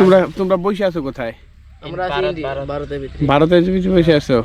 তোমরা তোমরা বসে আছো কোথায়? আমরা ভারতের ভিতরে। কিছু বসে আছো?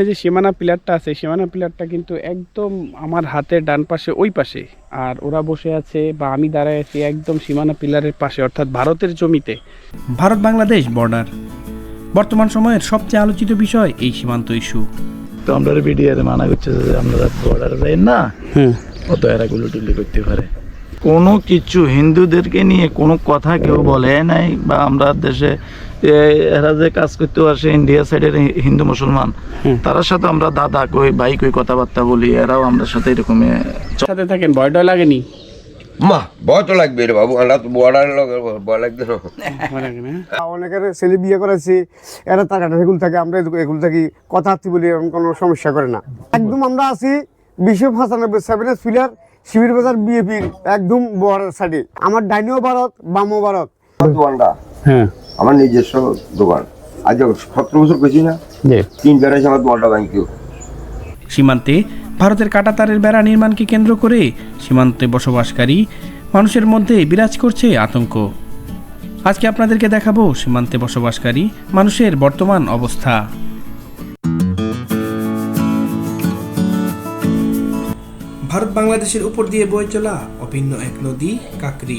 এই যে সীমানা পিলারটা আছে সীমানা পিলারটা কিন্তু একদম আমার হাতের ডান পাশে ওই পাশে। আর ওরা বসে আছে বা আমি দাঁড়ায় আছি একদম সীমানা পিলারের পাশে অর্থাৎ ভারতের জমিতে। ভারত বাংলাদেশ বর্ডার বর্তমান সময়ের সবচেয়ে আলোচিত বিষয় এই সীমান্ত ইস্যু তো আমরা বিডিআর মানা করছে যে আমরা বর্ডারে যাই না হ্যাঁ। অত এরা গুলোটুলি করতে পারে। কোনো কিছু হিন্দুদেরকে নিয়ে কোনো কথা কেউ বলে নাই বা আমরা দেশে এরা যে কাজ করতে আসে ইন্ডিয়া সাইডের হিন্দু মুসলমান। তার সাথে আমরা দাদা কই ভাই কই কথাবার্তা বলি এরাও আমরা সাথে এরকম সাথে থাকেন ভয় টয় লাগেনি? মা ভয় তো লাগবে রে বাবু আমরা তো ভয় লাগবে না? অনেকের ছেলে বিয়ে করেছি এরা টাকাটা এগুলো থাকে আমরা এগুলো থাকি কথা বলি এরকম কোনো সমস্যা করে না। একদম আমরা আছি বিশ্ব পঁচানব্বই সেভেনের ফিলার শিবির বাজার বিএপির একদম বর্ডার সাইডে। আমার ডাইনিও ভারত বামও ভারত। দোকানটা হ্যাঁ। আমার নিজস্ব দোকান। আজ সতেরো বছর করছি না। জি। তিন বেড়াইছে আমার দোকানটা ভাঙিও সীমান্তে ভারতের কাটাতারের বেড়া নির্মাণকে কেন্দ্র করে সীমান্তে বসবাসকারী মানুষের মধ্যে বিরাজ করছে আতঙ্ক। আজকে আপনাদেরকে দেখাবো সীমান্তে বসবাসকারী মানুষের বর্তমান অবস্থা। ভারত বাংলাদেশের উপর দিয়ে বয়ে চলা অভিন্ন এক নদী, কাকরি।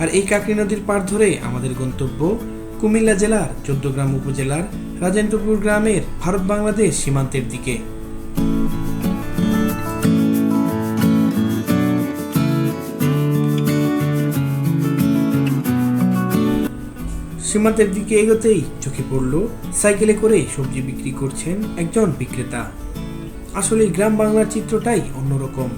আর এই কাকরি নদীর পার ধরে আমাদের গন্তব্য কুমিল্লা জেলার চোদ্দগ্রাম উপজেলার রাজেন্দ্রপুর গ্রামের ভারত বাংলাদেশ সীমান্তের দিকে। সীমান্তের দিকে এগোতেই চোখে পড়ল, সাইকেলে করে সবজি বিক্রি করছেন একজন বিক্রেতা। আসলে গ্রাম বাংলার চিত্রটাই অন্যরকম।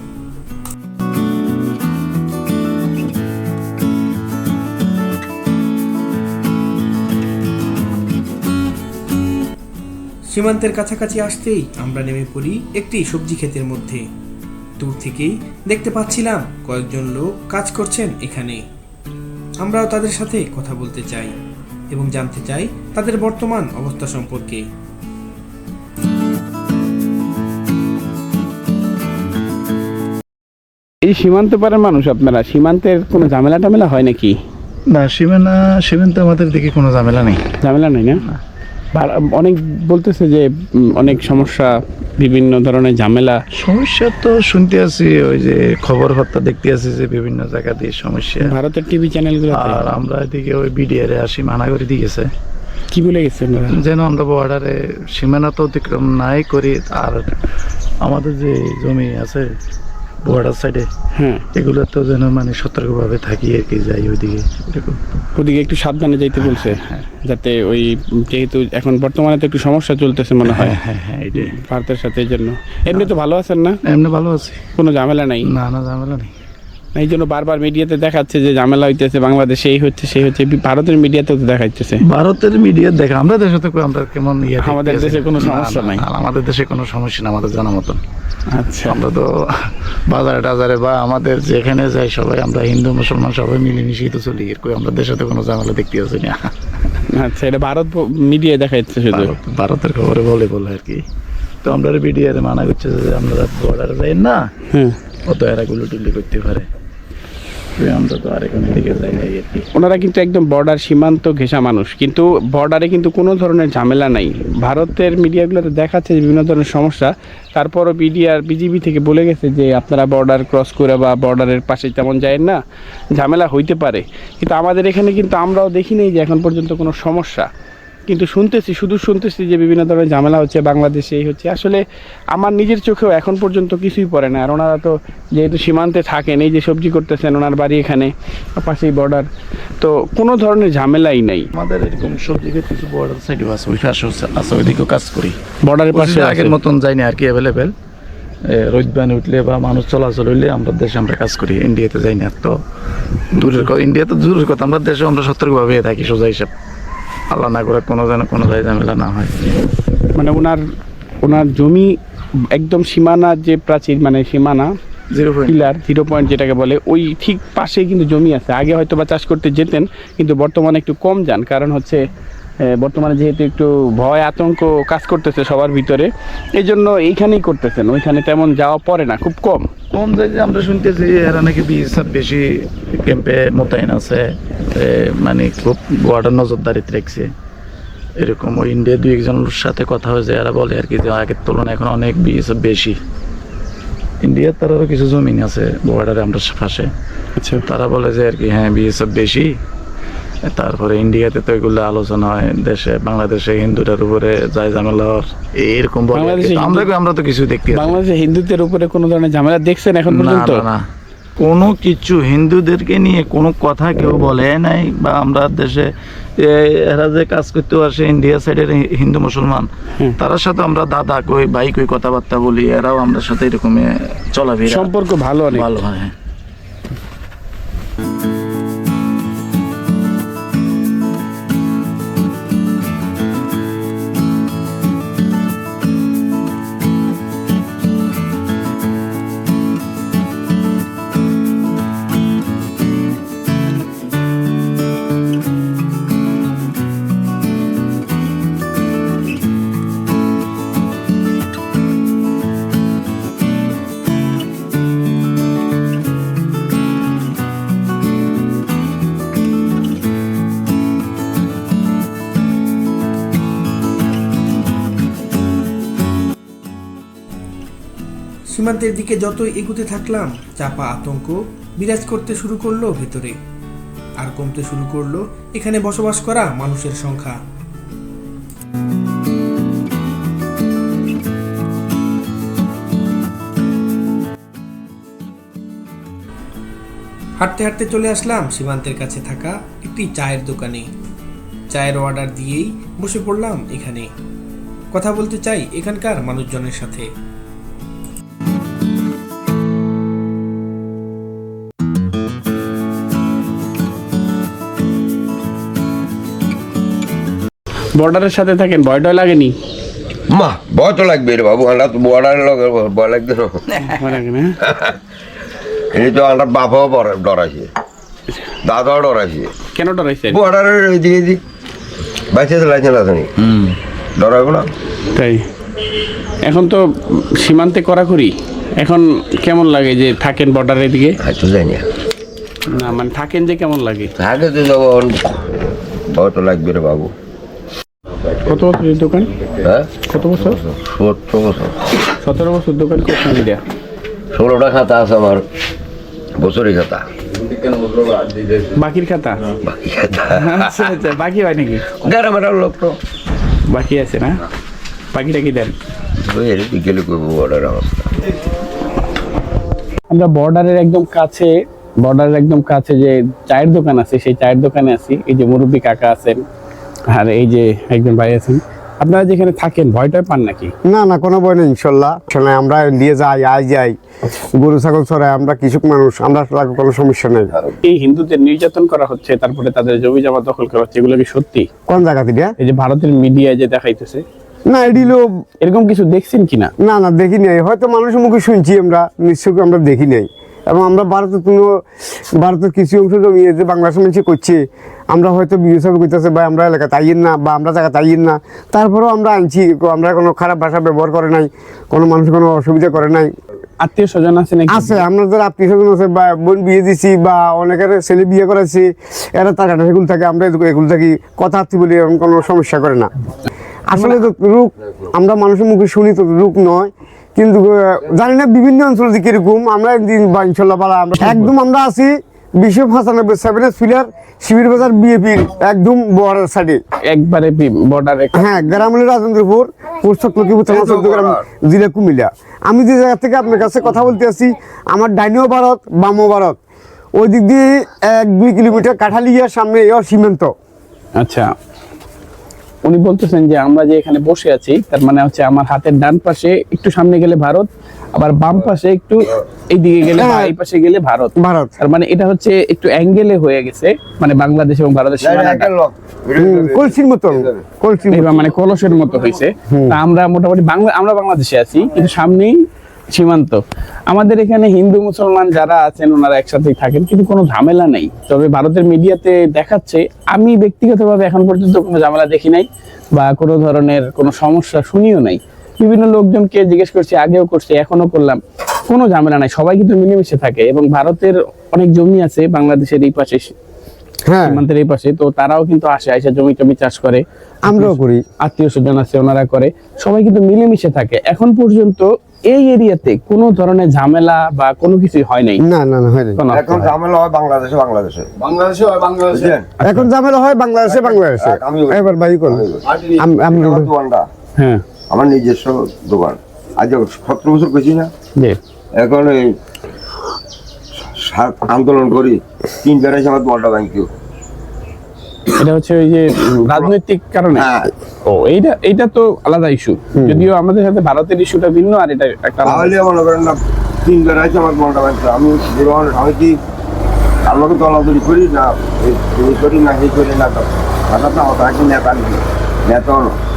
সীমান্তের কাছাকাছি আসতেই আমরা নেমে পড়ি একটি সবজি ক্ষেতের মধ্যে। দূর থেকেই দেখতে পাচ্ছিলাম কয়েকজন লোক কাজ করছেন এখানে। আমরাও তাদের সাথে কথা বলতে চাই এবং জানতে চাই তাদের বর্তমান অবস্থা সম্পর্কে। এই সীমান্ত পারের মানুষ আপনারা সীমান্তের কোনো ঝামেলা টামেলা হয় নাকি? না সীমানা সীমান্তে আমাদের দিকে কোনো ঝামেলা নেই। ঝামেলা নেই না? অনেক বলতেছে যে অনেক সমস্যা বিভিন্ন ধরনের ঝামেলা। সমস্যা তো শুনতে আছি ওই যে খবর বার্তা দেখতে আছি যে বিভিন্ন জায়গা দিয়ে সমস্যা। ভারতের টিভি চ্যানেলগুলো আর আমরা এদিকে ওই বিডিআর এ আসি মানা করে দিয়েছে কি বলে গেছে যেন আমরা বর্ডারে সীমানা তো অতিক্রম নাই করি আর আমাদের যে জমি আছে বর্ডার সাইডে হ্যাঁ এগুলো তো যেন মানে সতর্কভাবে থাকি আর কি যাই ওইদিকে এরকম। ওদিকে একটু সাবধানে যাইতে বলছে যাতে ওই যেহেতু এখন বর্তমানে তো একটু সমস্যা চলতেছে মনে হয় হ্যাঁ হ্যাঁ হ্যাঁ ভারতের সাথে এই জন্য। এমনি তো ভালো আছেন না? এমনি ভালো আছি। কোনো ঝামেলা নাই? না না ঝামেলা নেই। এই জন্য বারবার মিডিয়াতে দেখাচ্ছে যে ঝামেলা হইতেছে বাংলাদেশে এই হচ্ছে সেই হচ্ছে ভারতের মিডিয়াতেও তো দেখাইতেছে। ভারতের মিডিয়া দেখা আমরা দেশে তো আমরা কেমন ইয়ে আমাদের দেশে কোনো সমস্যা নাই। আমাদের দেশে কোনো সমস্যা না আমাদের জানা মতন। আচ্ছা। আমরা তো বাজারে টাজারে বা আমাদের যেখানে যাই সবাই আমরা হিন্দু মুসলমান সবাই মিলেমিশেই তো চলি। এর কই আমরা দেশে তো কোনো ঝামেলা দেখতে আছি না। আচ্ছা এটা ভারত মিডিয়ায় দেখাচ্ছে শুধু? ভারতের খবরে বলে বলে আর কি। তো আমরা বিডিআর মানা করছে যে আমরা বর্ডারে যাই না হ্যাঁ। অত এরা গুলোটুলি করতে পারে। ওনারা কিন্তু একদম বর্ডার সীমান্ত ঘেঁষা মানুষ। কিন্তু বর্ডারে কিন্তু কোনো ধরনের ঝামেলা নাই। ভারতের মিডিয়াগুলোতে দেখাচ্ছে বিভিন্ন ধরনের সমস্যা। তারপরও বিডিআর বিজিবি থেকে বলে গেছে যে আপনারা বর্ডার ক্রস করে বা বর্ডারের পাশে তেমন যায় না। ঝামেলা হইতে পারে। কিন্তু আমাদের এখানে কিন্তু আমরাও দেখি নাই যে এখন পর্যন্ত কোনো সমস্যা। কিন্তু শুনতেছি শুধু শুনতেছি যে বিভিন্ন ধরনের ঝামেলা হচ্ছে বাংলাদেশে এই হচ্ছে। আসলে আমার নিজের চোখেও এখন পর্যন্ত কিছুই পড়ে না। আর ওনারা তো যেহেতু সীমান্তে থাকেন এই যে সবজি করতেছেন ওনার বাড়ি এখানে পাশেই বর্ডার তো কোনো ধরনের ঝামেলাই নাই। আমাদের এরকম সবজি কিছু বর্ডার সাইডে আছে ওই পাশে আছে ওইদিকেও কাজ করি। বর্ডারের পাশে আগের মতন যাই না আর কি অ্যাভেলেবেল রোদ বান উঠলে বা মানুষ চলাচল হইলে আমরা দেশে আমরা কাজ করি ইন্ডিয়াতে যাই না। তো দূরের কথা ইন্ডিয়া তো দূরের কথা আমরা দেশে আমরা সতর্কভাবে থাকি সোজা হিসাব। আল্লাহ না করে কোনো যেন কোনো জায়গায় ঝামেলা না হয়। মানে ওনার ওনার জমি একদম সীমানা যে প্রাচীর মানে সীমানা zero point pillar zero point যেটাকে বলে ওই ঠিক পাশেই কিন্তু জমি আছে। আগে হয়তো বা চাষ করতে যেতেন কিন্তু বর্তমানে একটু কম যান। কারণ হচ্ছে বর্তমানে যেহেতু একটু ভয় আতঙ্ক কাজ করতেছে সবার ভিতরে এই জন্য এইখানেই করতেছেন। ওইখানে তেমন যাওয়া পড়ে না খুব কম। কোন যে আমরা শুনতেছি এরা নাকি বিএসএফ বেশি ক্যাম্পে মোতায়েন আছে মানে খুব বর্ডার নজরদারিতে রাখছে। এরকম ওই ইন্ডিয়া দুই একজনের সাথে কথা হয়েছে এরা বলে আর কি যে আগের তুলনায় এখন অনেক বিএসএফ বেশি ইন্ডিয়ার তারও কিছু জমিন আছে বর্ডারে আমরা পাশে আচ্ছা। তারা বলে যে আর কি হ্যাঁ বিএসএফ বেশি তারপরে ইন্ডিয়াতে তো এগুলো আলোচনা হয় দেশে বাংলাদেশে হিন্দুদের উপরে যায় ঝামেলা এরকম আমরা আমরা তো কিছু দেখতে বাংলাদেশে হিন্দুদের উপরে কোনো ধরনের ঝামেলা দেখছেন এখন না পর্যন্ত? না, কোনো কিছু হিন্দুদেরকে নিয়ে কোনো কথা কেউ বলে নাই বা আমরা দেশে এরা যে কাজ করতে আসে ইন্ডিয়া সাইডের হিন্দু মুসলমান তার সাথে আমরা দাদা কই ভাই কই কথাবার্তা বলি এরাও আমরা সাথে এরকম চলাফেরা সম্পর্ক ভালো ভালো হয়। সীমান্তের দিকে যতই এগুতে থাকলাম, চাপা আতঙ্ক বিরাজ করতে শুরু করল ভেতরে। আর কমতে শুরু করল এখানে বসবাস করা মানুষের সংখ্যা। হাঁটতে হাঁটতে চলে আসলাম সীমান্তের কাছে থাকা একটি চায়ের দোকানে। চায়ের অর্ডার দিয়েই বসে পড়লাম এখানে। কথা বলতে চাই এখানকার মানুষজনের সাথে। বর্ডারের সাথে থাকেন ভয় টয় লাগেনি? মা ভয় তো লাগবে রে বাবু আমরা তো বর্ডারের লোক ভয় লাগবে না লাগে না এই তো আমরা বাবাও বড়- ডরাইছে। দাদাও ডরাইছে। কেন ডরাইছেন বর্ডারের এদিকে এদিক বাইসে তো না তুমি ডরাইবো না। তাই। এখন তো সীমান্তে করাকরি এখন কেমন লাগে যে থাকেন বর্ডারের দিকে হয়তো যাই না। না মানে থাকেন যে কেমন লাগে? আগে তো যখন ভয় তো লাগবে রে বাবু। কত বছর এই দোকান? হ্যাঁ? কত বছর? সত্তর বছর। সতেরো বছর দোকান করছেন মিডিয়া? ষোলোটা খাতা আছে আমার। বছরই খাতা। বাকির খাতা? বাকি খাতা। আচ্ছা আচ্ছা বাকি হয় নাকি? গ্রামের লোক তো। বাকি আছে না? বাকিটা কি দেন? বিকেলে করব বর্ডার অবস্থা। আমরা বর্ডারের একদম কাছে বর্ডারের একদম কাছে যে চায়ের দোকান আছে সেই চায়ের দোকানে আছি। এই যে মুরব্বী কাকা আছেন আর এই যে একজন ভাই আছেন আপনারা যেখানে থাকেন ভয়টাই পান নাকি? না না কোনো ভয় নেই ইনশাল্লাহ। শোনে আমরা দিয়ে যাই আই যাই। গরু ছাগল চড়াই আমরা কৃষক মানুষ আমরা কোনো সমস্যা নেই। এই হিন্দুদের নির্যাতন করা হচ্ছে তারপরে তাদের জমি জমা দখল করা হচ্ছে এগুলো কি সত্যি? কোন জায়গা থেকে? এই যে ভারতের মিডিয়ায় যে দেখাইতেছে না এডিলো এরকম কিছু দেখছেন কিনা? না না দেখি নাই। হয়তো মানুষের মুখে শুনছি আমরা নিশ্চয়ই আমরা দেখি নাই। এবং আমরা ভারতের কোনো ভারতের কিছু অংশ জমি যে বাংলাদেশ মানুষ করছে আমরা হয়তো বিবেচনা করতেছে বা আমরা এলাকা তাইয়েন না বা আমরা জায়গা তাইয়েন না। তারপরেও আমরা আনছি আমরা কোনো খারাপ ভাষা ব্যবহার করে নাই কোনো মানুষ কোনো অসুবিধা করে নাই। আত্মীয় স্বজন আছে নাকি? আছে আপনাদের আত্মীয় স্বজন আছে বা বোন বিয়ে দিছি বা অনেকের ছেলে বিয়ে করেছি এরা টাকাটা এগুলো থাকে আমরা এগুলো- থাকি কথা হাতি বলি এরকম কোনো সমস্যা করে না। আসলে তো রূপ আমরা মানুষের মুখে শুনি তো রূপ নয় কিন্তু জানি না বিভিন্ন অঞ্চল দিকে এরকম আমরা একদিন বা ইনশাল্লাহ আমরা একদম আমরা আছি বিশ্ব পঁচানব্বই সেভেনের ফিলার শিবির বাজার বিএপির একদম বর্ডার সাইডে একবারে বর্ডারে হ্যাঁ গ্রামীণ রাজেন্দ্রপুর পুস্তক লক্ষ্মীপুর থানা জেলা কুমিল্লা। আমি যে জায়গা থেকে আপনার কাছে কথা বলতে আছি আমার ডাইনিও ভারত বামও ভারত। ওই দিক দিয়ে এক দুই কিলোমিটার কাঠালিয়ার সামনে এও সীমান্ত আচ্ছা উনি বলতেছেন যে আমরা যে এখানে বসে আছি তার মানে হচ্ছে আমার হাতের ডান পাশে একটু সামনে গেলে ভারত আবার বাম পাশে একটু এই দিকে গেলে বা হ্যাঁ। এই পাশে গেলে ভারত। ভারত। তার মানে এটা হচ্ছে একটু অ্যাঙ্গেলে হয়ে গেছে মানে বাংলাদেশ এবং ভারতের সীমানাটা। কলসির কলসির মানে কলসের মতো হয়েছে তা আমরা মোটামুটি বাংলা আমরা বাংলাদেশে আছি কিন্তু সামনেই সীমান্ত। আমাদের এখানে হিন্দু মুসলমান যারা আছেন ওনারা একসাথেই থাকেন কিন্তু কোনো ঝামেলা নেই। তবে ভারতের মিডিয়াতে দেখাচ্ছে আমি ব্যক্তিগতভাবে এখন পর্যন্ত কোনো ঝামেলা দেখি নাই বা কোনো ধরনের কোনো সমস্যা শুনিও নাই। বিভিন্ন লোকজনকে জিজ্ঞেস করছি আগেও করছি এখনও করলাম। কোনো ঝামেলা নাই সবাই কিন্তু মিলেমিশে থাকে এবং ভারতের অনেক জমি আছে বাংলাদেশের এই পাশে হ্যাঁ। সীমান্তের এই পাশে তো তারাও কিন্তু আসে আসে জমি টমি চাষ করে। আমরাও করি। আত্মীয় স্বজন আছে ওনারা করে। সবাই কিন্তু মিলেমিশে থাকে। এখন পর্যন্ত এই এরিয়াতে কোনো ধরনের ঝামেলা বা কোনো কিছুই হয় নাই। না না না হয় নাই। এখন ঝামেলা হয় বাংলাদেশে বাংলাদেশে। বাংলাদেশে হয় বাংলাদেশে। এখন ঝামেলা হয় বাংলাদেশে বাংলাদেশে। এবার ভাই কোন আম- আমরা হ্যাঁ। আমার নিজস্ব দোকান। আজ সতেরো বছর করছি না। এখন এই আন্দোলন করি তিন বেড়াইছে আমার দোকানটা ভাঙিও এটা হচ্ছে ওই যে রাজনৈতিক কারণে? হ্যাঁ। ও এইটা এইটা তো আলাদা ইস্যু যদিও আমাদের সাথে ভারতের ইস্যুটা ভিন্ন আর এটা একটা। তাহলে মনে করেন না তিন বেড়াইছে আমার দোকানটা ভাঙিও আমি জীবন আমি কি দলাদলি করি না এই- করি না এই করি না হঠাৎ না হঠাৎ নেতা নেই। নেতা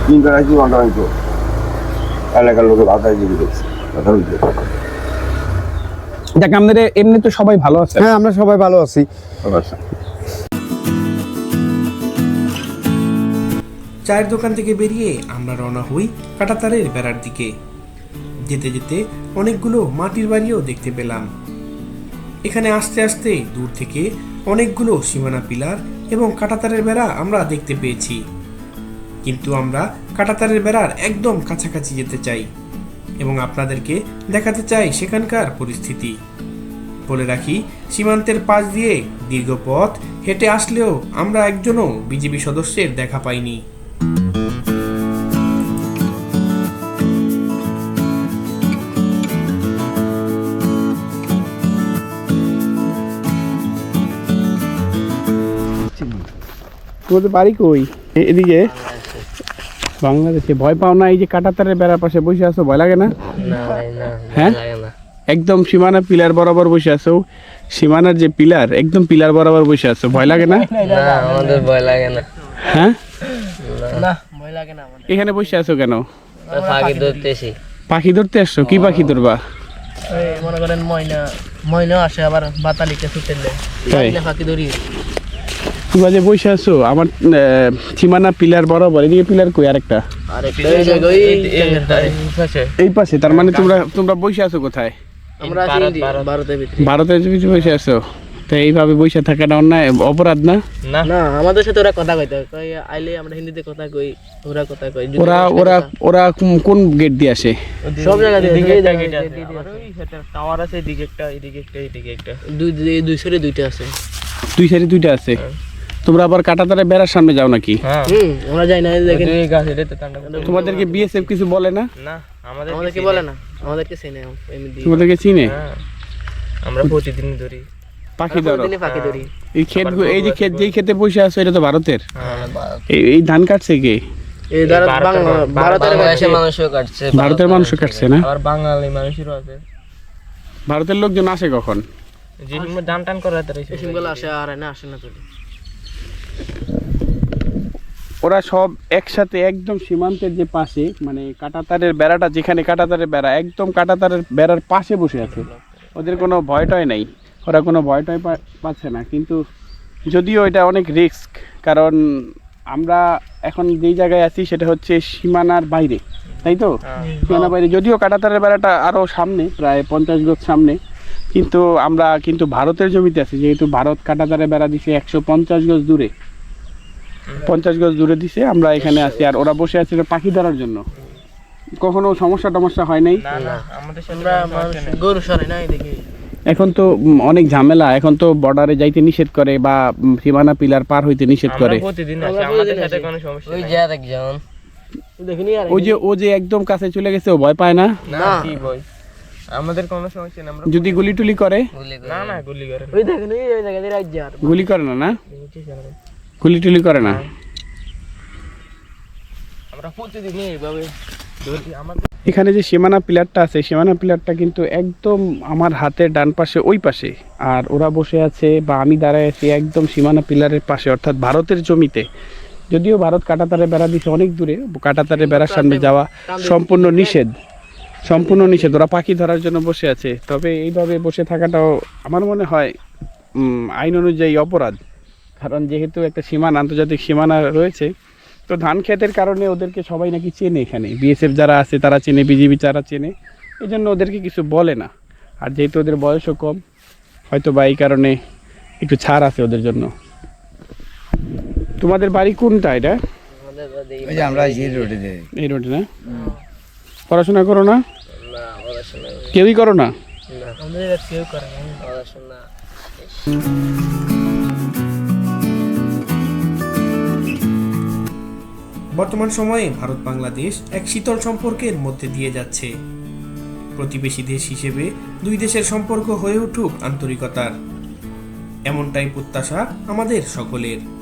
তিন বেড়াইছে দোকানটা ভাঙিও এলাকার লোকে ভাষায় কথা আমাদের এমনি তো সবাই ভালো আছে। হ্যাঁ আমরা সবাই ভালো আছি। চায়ের দোকান থেকে বেরিয়ে আমরা রওনা হই কাটাতারের বেড়ার দিকে। যেতে যেতে অনেকগুলো মাটির বাড়িও দেখতে পেলাম। এখানে আস্তে আস্তে দূর থেকে অনেকগুলো সীমানা পিলার এবং কাটাতারের বেড়া আমরা দেখতে পেয়েছি। কিন্তু আমরা কাটাতারের বেড়ার একদম কাছাকাছি যেতে চাই এবং আপনাদেরকে দেখাতে চাই সেখানকার পরিস্থিতি। বলে রাখি, সীমান্তের পাশ দিয়ে দীর্ঘ পথ হেঁটে আসলেও আমরা একজনও বিজেপি সদস্যের দেখা পাইনি। তোমাদের বাড়ি কই? এদিকে? বাংলাদেশে ভয় পাও না এই যে কাটাতারের বেড়ার পাশে বসে আছো ভয় লাগে না? হ্যাঁ? একদম সীমানা পিলার বরাবর বসে আছো সীমানার যে পিলার একদম পিলার বরাবর বসে আছো ভয় লাগে না? আমাদের ভয় লাগে না। হ্যাঁ? এখানে বসে আছো কেন? ধরতেছি। পাখি ধরতে আসছো? কি পাখি ধরবা? মনে করেন ময়না ময়না আসে আবার বাতালিকে ছুটে দেয় তাই? ধরি। তোমরা যে বসে আছো আমার আহ, সীমানা পিলার বরাবর এদিকে পিলার কই আরেকটা? এই পাশে। তার মানে তোমরা তোমরা বসে আছো কোথায়? আমরা ভারতের ভিতরে। বসে আছো? তো এইভাবে বসে থাকাটা অন্যায় অপরাধ না? না। আমাদের সাথে ওরা কথা কইতে হয়। কই আইলে আমরা হিন্দিতে কথা কই ওরা কথা কই ওরা ওরা ওরা কোন- কোন গেট দিয়ে আসে? সব জায়গা দিয়ে দিয়ে দিয়ে দিয়ে টাওয়ার আছে এদিকে একটা এদিকে একটা এদিকে একটা। দুই দুই- দুই সাইডে দুইটা আছে। দুই সাইডে দুইটা আছে? তোমরা আবার কাটাতারে বেড়ার সামনে যাও নাকি? হ্যাঁ। আমরা যাই না। তোমাদেরকে বিএসএফ কিছু বলে না? না আমাদেরকে বলে না আমাদেরকে চেনে তোমাদেরকে চিনে? হ্যাঁ আমরা প্রতিদিন ধরি। পাখি ধরো। দিনে ফাঁকি ধরি। এই ক্ষেত এই যে ক্ষেত যেই ক্ষেতে বসে আছো এটা তো ভারতের? হ্যাঁ এই ধান কাটছে কে? ভারতের মানুষও কাটছে মানুষ কাটছে না? বাঙালি মানুষেরও আছে। ভারতের লোকজন আসে কখন? যে ডান টান করে তারা এই সিমগুলো আসে আর না আসে না চলে ওরা সব একসাথে একদম সীমান্তের যে পাশে মানে কাটাতারের বেড়াটা যেখানে কাটাতারের বেড়া একদম কাটাতারের বেড়ার পাশে বসে আছে। ওদের কোনো ভয় টয় নাই। ওরা কোনো ভয় টয় পা- পাচ্ছে না। কিন্তু যদিও এটা অনেক রিস্ক কারণ আমরা এখন যেই জায়গায় আছি সেটা হচ্ছে সীমানার বাইরে। তাই তো? সীমানার বাইরে। যদিও কাটাতারের বেড়াটা আরও সামনে প্রায় পঞ্চাশ গজ সামনে কিন্তু আমরা কিন্তু ভারতের জমিতে আছি। যেহেতু ভারত কাটাতারের বেড়া দিছে একশো পঞ্চাশ গজ দূরে। পঞ্চাশ গজ দূরে দিছে আমরা এখানে আছি। আর ওরা বসে আছে পাখি ধরার জন্য। কখনো সমস্যা টমস্যা হয় নাই? না না না এখন তো অনেক ঝামেলা এখন তো বর্ডারে যাইতে নিষেধ করে বা সীমানা পিলার পার হইতে নিষেধ করে। প্রতিদিন আসি আমরা আমাদের প্রতিদিন সাথে আসি। কোনো সমস্যা ওই নেই। যে ও যে একদম কাছে চলে গেছে ও ভয় পায় না? না আমাদের কোনো সমস্যা নেই আমরা যদি গুলি টুলি করে? না না গুলি করে না। ওই দেখেন ওই জায়গা দিয়ে রাজ্য আর গুলি করে না না? গুলি টুলি করে না? আমরা প্রতিদিন এইভাবে এখানে যে সীমানা পিলারটা আছে সীমানা পিলারটা কিন্তু একদম আমার হাতের ডান পাশে ওই পাশে। আর ওরা বসে আছে বা আমি দাঁড়ায় আছি একদম সীমানা পিলারের পাশে অর্থাৎ ভারতের জমিতে। যদিও ভারত কাটাতারে বেড়া দিছে অনেক দূরে কাটাতারে বেড়ার সামনে যাওয়া সম্পূর্ণ নিষেধ। সম্পূর্ণ নিষেধ ওরা পাখি ধরার জন্য বসে আছে। তবে এইভাবে বসে থাকাটাও আমার মনে হয় আইন অনুযায়ী অপরাধ। কারণ যেহেতু একটা সীমানা আন্তর্জাতিক সীমানা রয়েছে তো ধান ক্ষেতের কারণে ওদেরকে সবাই নাকি চেনে এখানে। বিএসএফ যারা আছে তারা চেনে বিজিবি যারা চেনে এই জন্য ওদেরকে কিছু বলে না। আর যেহেতু ওদের বয়সও কম হয়তো বা এই কারণে একটু ছাড় আছে ওদের জন্য। তোমাদের বাড়ি কোনটা এটা? আমরা এই রোডে এই রোডে না? পড়াশোনা করো না? না কেউই করো না? না। কেউ করে না। পড়াশোনা। বর্তমান সময়ে ভারত বাংলাদেশ এক শীতল সম্পর্কের মধ্যে দিয়ে যাচ্ছে। প্রতিবেশী দেশ হিসেবে দুই দেশের সম্পর্ক হয়ে উঠুক আন্তরিকতার। এমনটাই প্রত্যাশা আমাদের সকলের।